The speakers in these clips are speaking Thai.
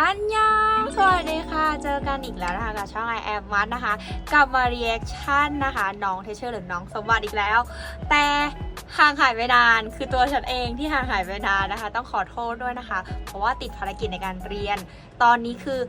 อันยองสวัสดีค่ะ เจอกันอีกแล้วนะคะกับช่องไอแอมมัดนะคะ กลับมาเรีแอคชั่นนะคะ น้องเทเชอร์หรือน้องสมบัติอีกแล้ว แต่ห่างหายไปนาน คือตัวฉันเองที่ห่างหายไปนานนะคะ ต้องขอโทษด้วยนะคะ เพราะว่าติดภารกิจในการเรียน ตอนนี้คือ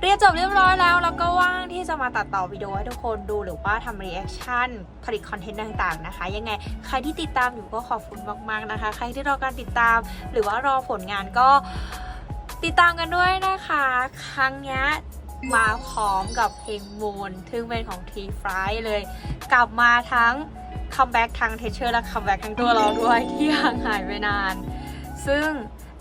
เรียนจบเรียบร้อยแล้ว แล้วก็ว่างที่จะมาตัดต่อวิดีโอให้ทุกคนดูหรือว่าทำรีแอคชั่นผลิตคอนเทนต์ต่างๆนะคะ ยังไงใครที่ติดตามอยู่ก็ขอบคุณมากๆนะคะ ใครที่รอการติดตามหรือว่ารอผลงานก็ ติดตามกันด้วยนะคะ ครั้งนี้มาพร้อมกับเพลงมูนทึ่งเป็นของทีฟรายเลย กลับมาทั้งคัมแบ็กทางเทเชอร์และคัมแบ็กทั้งตัวเราด้วยที่ห่างหายไปนาน ซึ่ง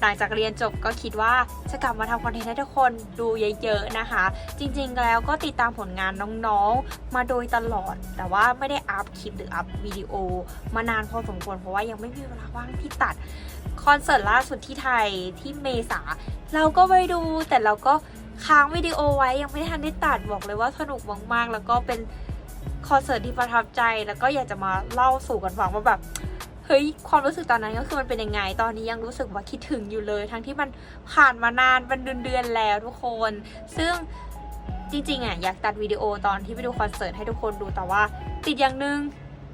หลังจากเรียนจบก็คิดว่าจะกลับมาทำคอนเทนต์ให้ทุกคนดูเยอะๆนะคะ จริงๆแล้วก็ติดตามผลงานน้องๆ มาโดยตลอด แต่ว่าไม่ได้อัพคลิปหรืออัพวิดีโอ มานานพอสมควรเพราะว่ายังไม่มีเวลาว่างที่ตัดคอนเสิร์ตล่าสุดที่ไทยที่เมษาเราก็ไปดูแต่เราก็ค้างวิดีโอไว้ยังไม่ทันได้ตัดบอกเลยว่าสนุกมากๆ แล้วก็เป็นคอนเสิร์ตที่ประทับใจแล้วก็อยากจะมาเล่าสู่กันฟังว่าแบบ เฮ้ยความรู้สึกตอนนั้นก็คือมันเป็นยังไง ตอนนี้ยังรู้สึกว่าคิดถึงอยู่เลย ทั้งที่มันผ่านมานานเป็นเดือนๆแล้วทุกคน ซึ่งจริงๆอะอยากตัดวิดีโอตอนที่ไปดูคอนเสิร์ตให้ทุกคนดูแต่ว่า ติดอย่างหนึง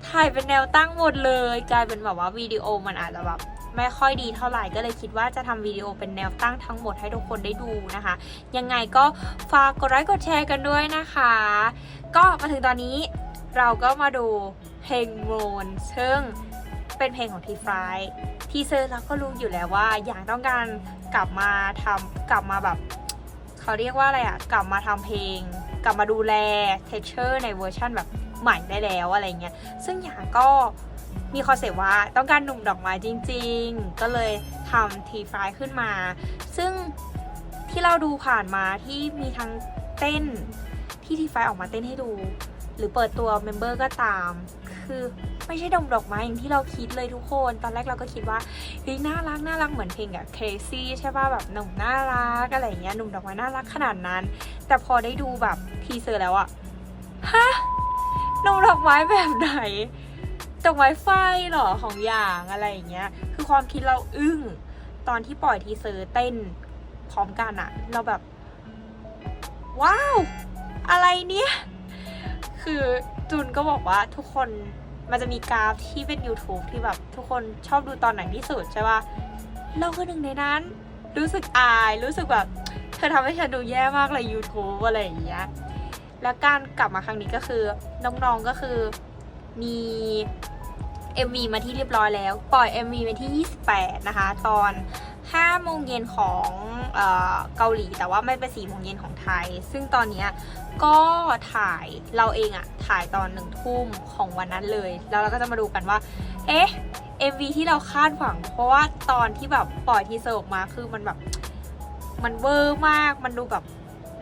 ถ่ายเป็นแนวตั้งหมดเลยกลายเป็นแบบว่าวิดีโอมันอาจจะแบบไม่ค่อยดีเท่าไหร่ก็เลยคิดว่าจะทำวิดีโอเป็นแนวตั้งทั้งหมดให้ทุกคนได้ดูนะคะ ยังไงก็ฝากกดไลค์กดแชร์กันด้วยนะคะ ก็มาถึงตอนนี้เราก็มาดูเพลงโมนซึ่ง เป็นเพลงของทีฟรายทีเซอร์เราก็รู้อยู่แล้วว่าอยากต้องการกลับมาทำกลับมาแบบเขาเรียกว่าอะไรอะกลับมาทำเพลง กลับมาดูแลเทเชอร์ในเวอร์ชั่นแบบใหม่ได้แล้วอะไรเงี้ยซึ่งอย่างก็มีคอนเซปต์ว่าต้องการหนุ่มดอกไม้จริง ๆ ก็เลยทำทีฟรายขึ้นมา ซึ่งที่เราดูผ่านมาที่มีทั้งเต้นที่ทีฟายออกมาเต้นให้ดู หรือเปิดตัวเมมเบอร์ก็ตาม คือ ไม่ใช่ดมดอกไม้อย่างที่เราคิดเลยทุกคน ตอนแรกเราก็คิดว่าเฮ้ยน่ารักน่ารักเหมือนเพลงแบบ crazy ใช่ป่ะแบบหนุ่มน่ารักอะไรอย่างเงี้ยหนุ่มดอกไม้น่ารักขนาดนั้น แต่พอได้ดูแบบทีเซอร์แล้วอะฮะหนุ่มดอกไม้แบบไหนดอกไม้ไฟเหรอของอย่างอะไรอย่างเงี้ย คือความคิดเราอึ้งตอนที่ปล่อยทีเซอร์เต้นพร้อมกันอะเราแบบ ว้าว อะไรเนี่ย คือจุนก็บอกว่าทุกคน มันจะมีกราฟที่เป็น YouTube ที่แบบทุกคนชอบดูตอนไหนที่สุดใช่ป่ะเราคือหนึ่งในนั้น รู้สึกอาย รู้สึกแบบ เธอทำให้ฉันดูแย่มากเลย YouTube อะไรอย่างเงี้ย แล้วการกลับมาครั้งนี้ก็คือ น้องๆก็คือมี MV มาที่เรียบร้อยแล้ว ปล่อย MV วันที่ 28 นะคะ ตอน 5โมงเย็นของเออเกาหลี แต่ว่าไม่เป็น4โมงเย็นของไทย ซึ่งตอนเนี้ยก็ถ่ายเราเองอะถ่ายตอนหนึ่งทุ่มของวันนั้นเลย แล้วเราก็จะมาดูกันว่า เอ๊ะ MV ที่เราคาดหวัง เพราะว่าตอนที่แบบปล่อยทีเซอร์ออกมาคือมันแบบมันเวอร์มาก มันดูแบบ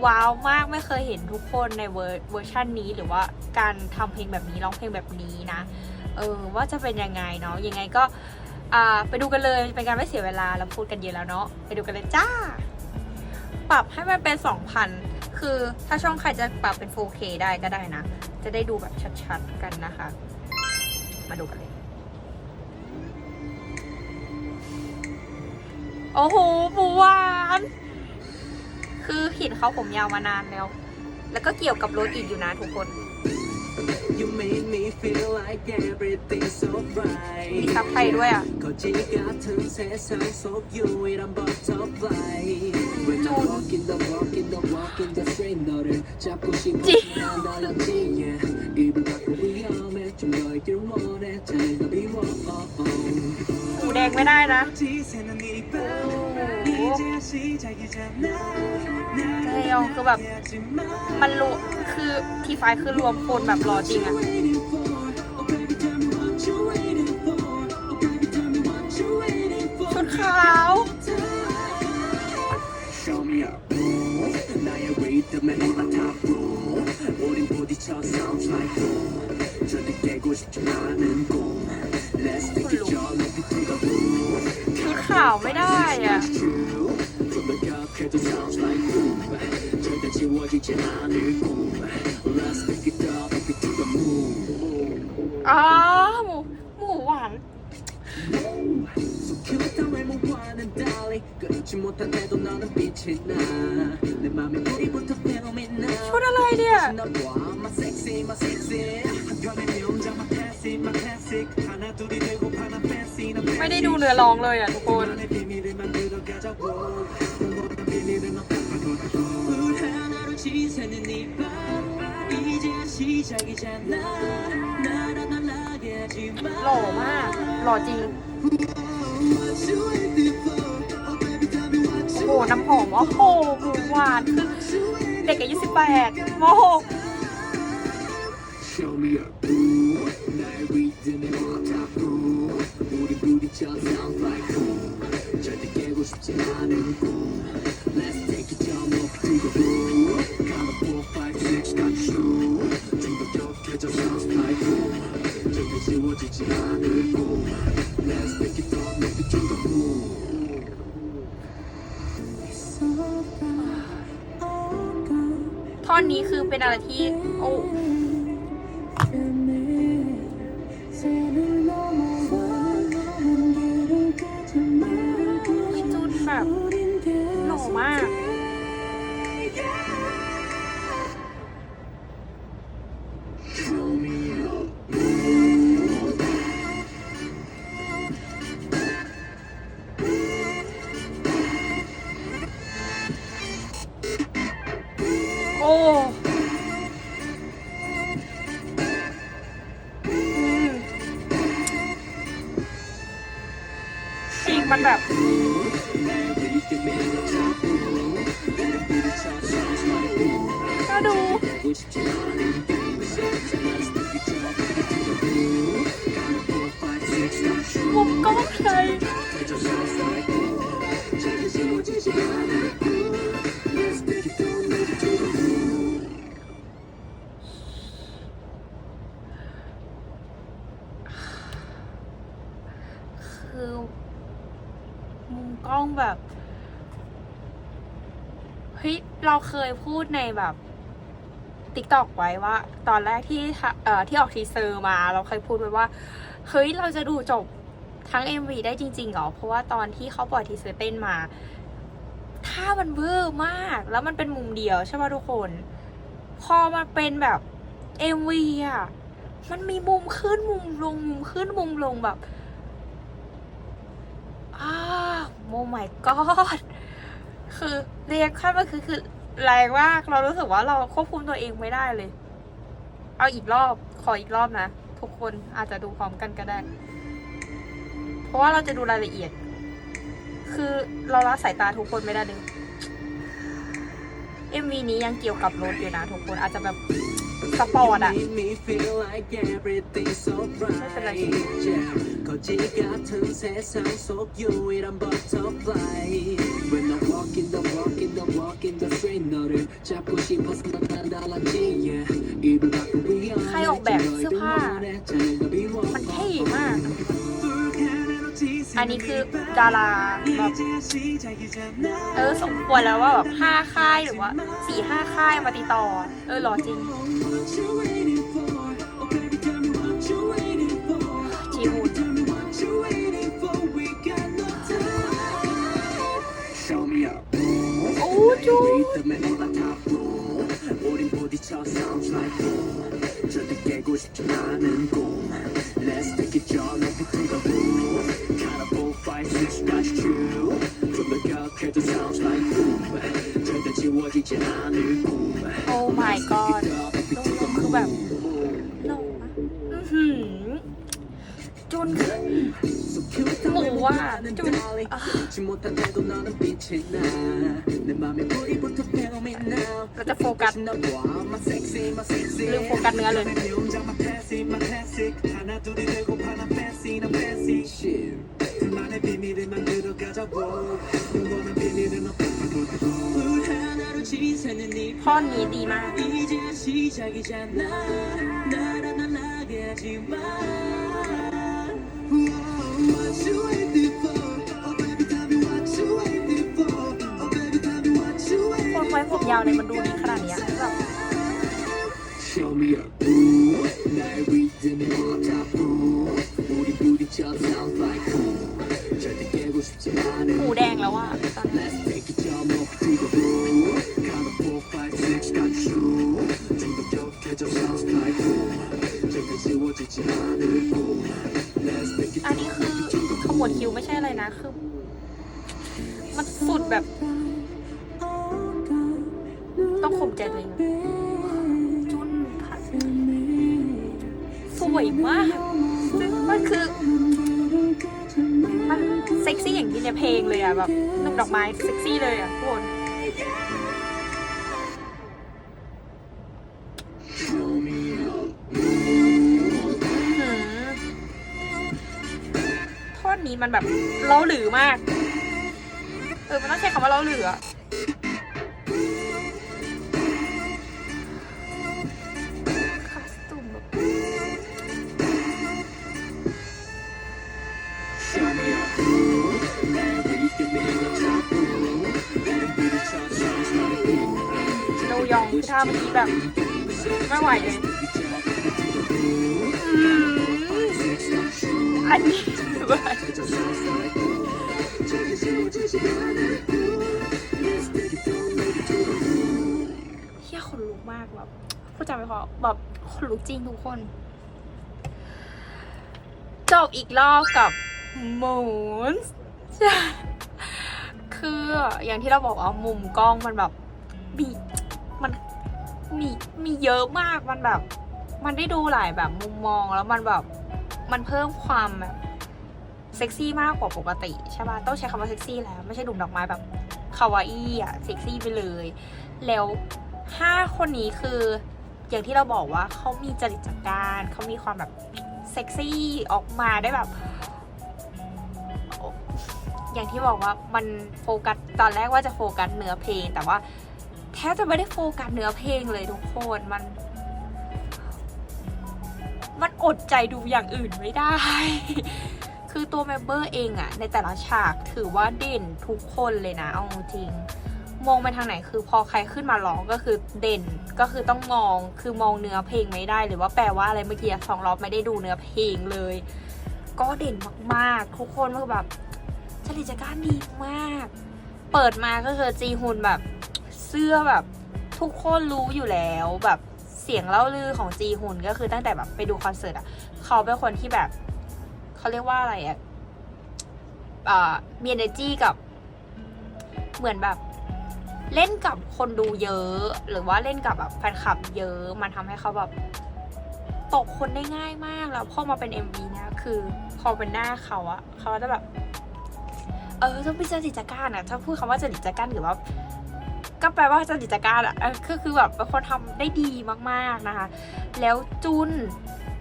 ว้าวมากไม่เคยเห็นทุกคนในเวอร์เวอร์ชันนี้ หรือว่าการทำเพลงแบบนี้ร้องเพลงแบบนี้นะ เออว่าจะเป็นยังไงเนาะยังไงก็ ไปดูกันเลยเป็นการไม่เสียเวลาเราพูดกันเยอะแล้วเนาะไปดูกันเลยจ้า ปรับให้มันเป็น 2,000 คือถ้าช่องใครจะปรับเป็น 4K ได้ก็ได้นะ จะได้ดูแบบชัดๆกันนะคะ มาดูกันเลย โอ้โหหมูหวาน คือเห็นเขาผมยาวมานานแล้ว แล้วก็เกี่ยวกับรถอีกอยู่นะทุกคน You made feel like everything's so มี right ซับไทยด้วยอ่ะ 거지 같은 세상 속 유일한 butterfly When I walk in the walk in the walk in the street 너를 잡고 싶어 찌. 난 알았지 yeah 입을 닫고 위험해 좀 너에게 원해 잘 비워 oh, oh. หมูแดงไม่ได้นะ 지새는 일이 빨라 이제야 시작이잖아 เจยองคือแบบ มันรวมคือทีไฟคือรวมคนแบบรอจริงอะ waiting for ชุดขาว Show me up 나의 리듬에 너가 탑 우린 부딪혀 sounds like boom 절대 깨고 싶지 않은 꿈 Let's take it all up to the moon ชุดขาวไม่ได้อ่ะ true 좀더 격해도 sounds like boom 절대 지워지지 않을 꿈 Let's take it ไม่ได้ดอะไรเนี่ยไม่ได้ดูเนื้อลองเลยอะทุกคนหล่อมาก หล่อจริง โอ้ you โห น้ำหอมโอ้โหหมูหวานคือเด็กอายุ18ม Show me a groove 나의 리듬에 꽉잡고 우리 부딪혀 sounds like boom 절대 깨고 싶지 않은 꿈 Let's take it down up to the roof Color four, five, six, got you 중독적해져 sounds like boom 절대 지워지지 않을 꿈 Let's take it down up to the roof ท่อนนี้คือเป็นอะไรที่ โอ้ มันแบบ ก็ดู มุมกล้องใคร องแบบเฮ้ยเราเคยพูดในแบบติ๊กตอกไว้ว่า ตอนแรกที่ทะเอ่อที่ออกทีเซอร์มา เราเคยพูดไว้ว่าเฮ้ยเราจะดูจบทั้ง MV ได้จริงๆเหรอ เพราะว่าตอนที่เขาปล่อยทีเซอร์เต้นมา ถ้ามันเวอร์มาก แล้วมันเป็นมุมเดียวใช่ไหมทุกคน พอมันเป็นแบบ MV อะ มันมีมุมขึ้นมุมลงมุมขึ้นมุมลงแบบอ้า โม my god คือเรียกขั้นมันคือคือแรงมากเรารู้สึกว่าเราควบคุมตัวเองไม่ได้เลย เอาอีกรอบขออีกรอบนะ ทุกคนอาจจะดูพร้อมกันก็ได้ เพราะว่าเราจะดูรายละเอียด คือเราละสายตาทุกคนไม่ได้เลย MV นี้ยังเกี่ยวกับรถอยู่นะทุกคนอาจจะแบบสปอร์ตอะ Make me feel like everything's so bright. Yeah. 거지 같은 세상 속 유일한 butterfly. When I walk in the walk in the walk in the street 너를 잡고 싶어서 난 달랐지. Yeah. 입을 닫고 위험해. ใครออกแบบเสื้อผ้า มันเท่มาก อันนี้คือดาราแบบเออสมควรแล้วว่าแบบห้าค่ายหรือว่าสี่ห้าค่ายมาติดต่อ เออหล่อจริง 부딪혀 sounds like boom 절대 깨고 싶지 않은 꿈 Let's take it all up to the roof Kinda four, five, six, got you 좀더 격해져 sounds like boom 절대 지워지지 않을 꿈 โอ้ my god คือแบบหล่อมากอื้อหือจุนคือ หมูอ่ะจุนอ่ะ 지 못한데도 너는 빛이 나내 맘에 불이 붙어 피어있나 ลืมโฟกัสเนื้อเลย ท่อนนี้ดีมาก ไว้ผมยาวเลยมันดูดีขนาดเนี้ยแบบ Show me a groove 나의 리듬에 꽉잡고 우리 부딪혀 sounds like cool 절대 깨고 싶지 않은 หูแดงแล้วอ่ะตอนนี้ Let's take it jump up to the roof Count of four, five, six, got you 좀더 격해져 sounds like cool 절대 지워지지 않을 꿈 Let's take it อันนี้คือขมวดคิ้วไม่ใช่อะไรนะ คือ มันสุดแบบ มใจตัวเองจุนพัดสวยมากซึ่งมันคือมันเซ็กซี่อย่างที่ในเพลงเลยอะแบบหนุ่มดอกไม้เซ็กซี่เลยอะทุกคนหืมท่อนนี้มันแบบเล้าหลือมาก เออ มันต้องใช้คำว่าเล้าหลืออะ เมื่อกี้แบบไม่ไหวเลยอันนี้แบบเฮียขนลุกมากแบบพูดจำไม่พอแบบขนลุกจริงทุกคน จบอีกรอบกับ Moon คืออย่างที่เราบอกว่ามุมกล้องมันแบบมี มีมีเยอะมากมันแบบ มันได้ดูหลายแบบมุมมองแล้วมันแบบมันเพิ่มความแบบเซ็กซี่มากกว่าปกติใช่ป่ะต้องใช้คำว่าเซ็กซี่แล้ว ไม่ใช่ดุมดอกไม้แบบคาวาอี้อะเซ็กซี่ไปเลย แล้วห้าคนนี้คืออย่างที่เราบอกว่าเขามีจริตจักรเขามีความแบบเซ็กซี่ออกมาได้แบบ อย่างที่บอกว่ามันโฟกัสตอนแรกว่าจะโฟกัสเนื้อเพลงแต่ว่า บจะไม่ได้โฟกัสเนื้อเพลงเลยทุกคนมัน มันอดใจดูอย่างอื่นไม่ได้ คือตัวเมมเบอร์เองอะในแต่ละฉากถือว่าเด่นทุกคนเลยนะเอาจริงมองไปทางไหนคือพอใครขึ้นมาร้องก็คือเด่นก็คือต้องมองคือมองเนื้อเพลงไม่ได้ หรือว่าแปลว่าอะไรเมื่อกี้สองรอบไม่ได้ดูเนื้อเพลงเลย ก็เด่นมากๆ ทุกคนคือแบบจริตจักรดีมาก เปิดมาก็คือจีฮุนแบบ สื้อแบบทุกคนรู้อยู่แล้วแบบเสียงเล่าลือของจีฮุนก็คือตั้งแต่แบบไปดูคอนเสิร์ตอะเขาเป็นคนที่แบบเขาเรียกว่าอะไรอะอ่ามี energy กับเหมือนแบบเล่นกับคนดูเยอะ หรือว่าเล่นกับแบบแฟนคลับเยอะ มันทำให้เขาแบบตกคนได้ง่ายมากแล้วพอมาเป็น MV เนี่ยคือพอเป็นหน้าเขาอะเขาจะแบบ เออต้องเป็นจริตจักรานอะถ้าพูดคำว่าจริตจักรานหรือว่า ก็แปลว่าจริตจักานอะเออคือคือแบบเป็นคนทำได้ดีมากๆนะคะ แล้วจุน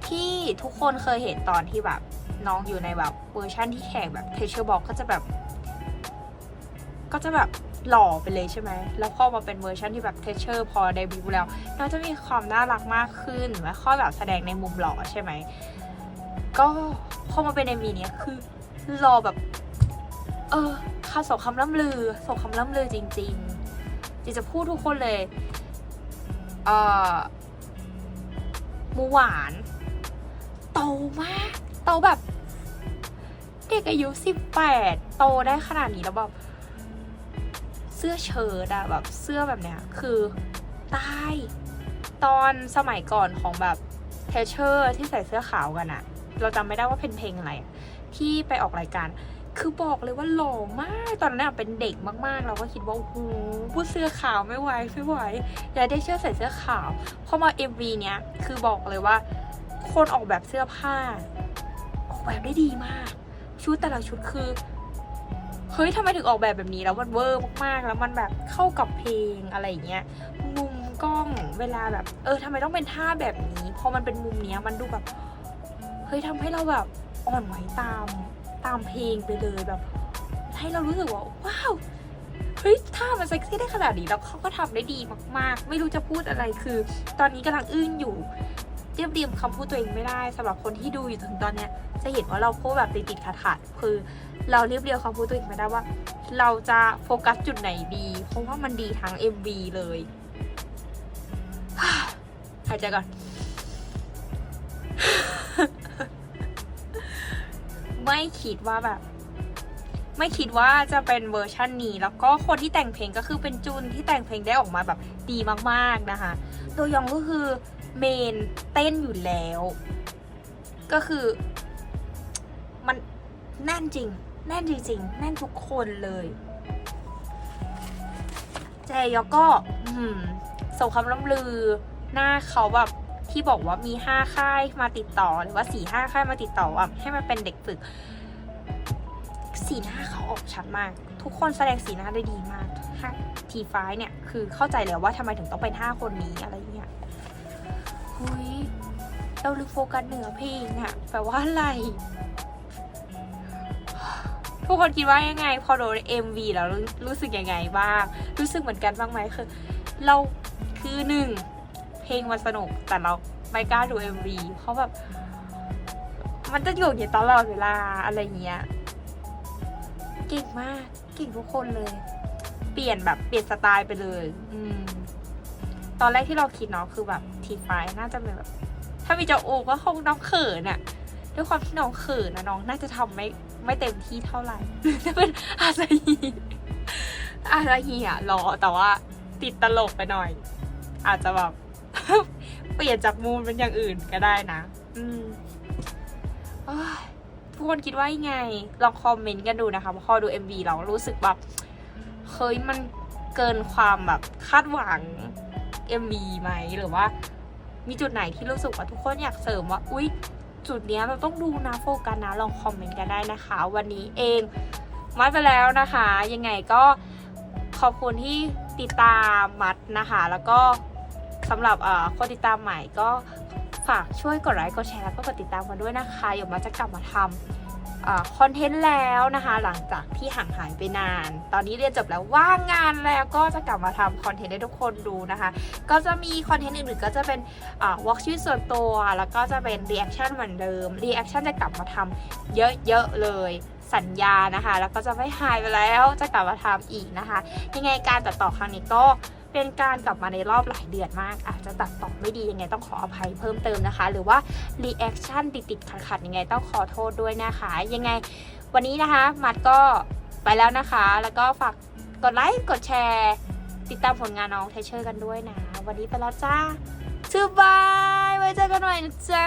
ที่ทุกคนเคยเห็นตอนที่แบบน้องอยู่ในแบบเวอร์ชันที่แข่งแบบเทเชอร์บอกก็จะแบบ ก็จะแบบหล่อไปเลยใช่ไหม แล้วพอมาเป็นเวอร์ชันที่แบบเทเชอร์พอเดบิวต์แล้วน้องจะมีความน่ารักมากขึ้นและข้อแบบแสดงในมุมหล่อใช่ไหม ก็พอมาเป็นในมีเนี้ยคือหล่อแบบ เออคำสองคำล่ำลือสองคำล่ำลือจริง ๆ จีจะพูดทุกคนเลยเอ่อหมูหวานโตมากโตแบบ เด็กอายุสิบแปดโตได้ขนาดนี้แล้วแบบเสื้อเชิ้ตอะแบบเสื้อแบบเนี้ยคือตายตอนสมัยก่อนของแบบเทเชอร์ที่ใส่เสื้อขาวกันอะเราจำไม่ได้ว่าเป็นเพลงอะไรที่ไปออกรายการ คือบอกเลยว่าหล่อมาก ตอนนั้นเป็นเด็กมากๆ เราก็คิดว่าโอ้โหผู้เสื้อขาวไม่ไหวไม่ไหวแล้วได้เชื่อใส่เสื้อขาวพอมา MV เนี้ยคือบอกเลยว่า คนออกแบบเสื้อผ้า ออกแบบได้ดีมาก ชุดแต่ละชุดคือเฮ้ยทำไมถึงออกแบบแบบนี้แล้วมันเวอร์มากๆ แล้วมันแบบเข้ากับเพลงอะไรอย่างเงี้ยมุมกล้องเวลาแบบ เออทำไมต้องเป็นท่าแบบนี้พอมันเป็นมุมเนี้ยมันดูแบบเฮ้ยทำให้เราแบบอ่อนไหวตาม ตามเพลงไปเลยแบบ ให้เรารู้สึกว่าว้าวเฮ้ยท่ามันเซ็กซี่ได้ขนาดนี้แล้วเขาก็ทำได้ดีมาก ๆ ไม่รู้จะพูดอะไรคือ ตอนนี้กำลังอึ้งอยู่เรียบเรียงคำพูดตัวเองไม่ได้สำหรับคนที่ดูอยู่ถึงตอนเนี้ย จะเห็นว่าเราพูดแบบติดๆขัดๆคือ เราเรียบเรียงคำพูดตัวเองไม่ได้ว่า เราจะโฟกัสจุดไหนดีเพราะว่ามันดีทั้ง MV เลยหายใจก่อน ไม่คิดว่าแบบ ไม่คิดว่าจะเป็นเวอร์ชันนี้ แล้วก็คนที่แต่งเพลงก็คือเป็นจุนที่แต่งเพลงได้ออกมาแบบดีมากๆนะคะ โดยองก็คือเมนเต้นอยู่แล้ว ก็คือมันแน่นจริง แน่นจริงๆแน่นทุกคนเลยเจยอก็อืมส่งคำล่ำลือหน้าเขาแบบ ที่บอกว่ามีห้าค่ายมาติดต่อหรือว่าสี่ห้าค่ายมาติดต่อว่าให้มันเป็นเด็กฝึก สีหน้าเขาออกชัดมาก ทุกคนแสดงสีหน้าได้ดีมากทีไฟเนี่ยคือเข้าใจแล้วว่าทำไมถึงต้องเป็นห้าคนนี้อะไรเงี้ยเฮ้ยเราลืมโฟกัสเหนือเพลงอะแปลว่าอะไรทุกคนคิดว่ายังไง พอโดน MV แล้วรู้รู้สึกยังไงบ้าง รู้สึกเหมือนกันบ้างไหมคือ เราคือหนึ่ง ลงมันสนุก แต่เราไม่กล้าดู MV เพราะแบบ มันจะอยู่อย่างนี้ตลอดเวลาอะไรเงี้ยเก่งมากเก่งทุกคนเลย เปลี่ยนแบบเปลี่ยนสไตล์ไปเลย อืม ตอนแรกที่เราคิดเนาะคือแบบทีไฟน่าจะเป็นแบบ ถ้ามีเจ้าโอก็คงน้องเขินอะด้วยความที่น้องเขินนะน้องน่าจะทำไม่ไม่เต็มที่เท่าไหร่จะเป็นอาซาฮีอาซาฮีอะรอแต่ว่าติดตลกไปหน่อย อาจจะแบบ เปลี่ยนจากมูนเป็นอย่างอื่นก็ได้นะ อืมอ้ทุกคนคิดว่ายังไง ลองคอมเมนต์กันดูนะคะพอดู MV เรารู้สึกแบบเฮ้ยมันเกินความแบบคาดหวัง MV ไหมหรือว่า มีจุดไหนที่รู้สึกว่าทุกคนอยากเสริมว่า อุ๊ย จุดเนี้ยเราต้องดูนะโฟกัสนะ ลองคอมเมนต์กันได้นะคะ วันนี้เองมัดไปแล้วนะคะ ยังไงก็ขอบคุณที่ติดตามมัดนะคะ แล้วก็ สำหรับคนติดตามใหม่ก็ฝากช่วยกดไลค์กดแชร์แล้วก็กดติดตามกันด้วยนะคะเดี๋ยวมัดจะกลับมาทำคอนเทนต์แล้วนะคะ หลังจากที่ห่างหายไปนาน ตอนนี้เรียนจบแล้วว่างงานแล้วก็จะกลับมาทำคอนเทนต์ให้ทุกคนดูนะคะ ก็จะมีคอนเทนต์อื่นๆก็จะเป็นวอล์กชีวิตส่วนตัว แล้วก็จะเป็นรีแอคชั่นเหมือนเดิมรีแอคชั่นจะกลับมาทำเยอะๆเลยสัญญานะคะ แล้วก็จะไม่หายไปแล้วจะกลับมาทำอีกนะคะ ยังไงการตัดต่อครั้งนี้ก็ เป็นการกลับมาในรอบหลายเดือนมาก อาจจะตัดต่อไม่ดียังไงต้องขออภัยเพิ่มเติมนะคะ หรือว่ารีแอคชั่นติดๆขัดๆยังไงต้องขอโทษด้วยนะคะ ยังไงวันนี้นะคะ มัดก็ไปแล้วนะคะ แล้วก็ฝากกดไลค์กดแชร์ ติดตามผลงานน้องเทเชอร์กันด้วยนะ วันนี้ไปแล้วจ้าสบายไว้เจอกันใหม่นะจ๊ะ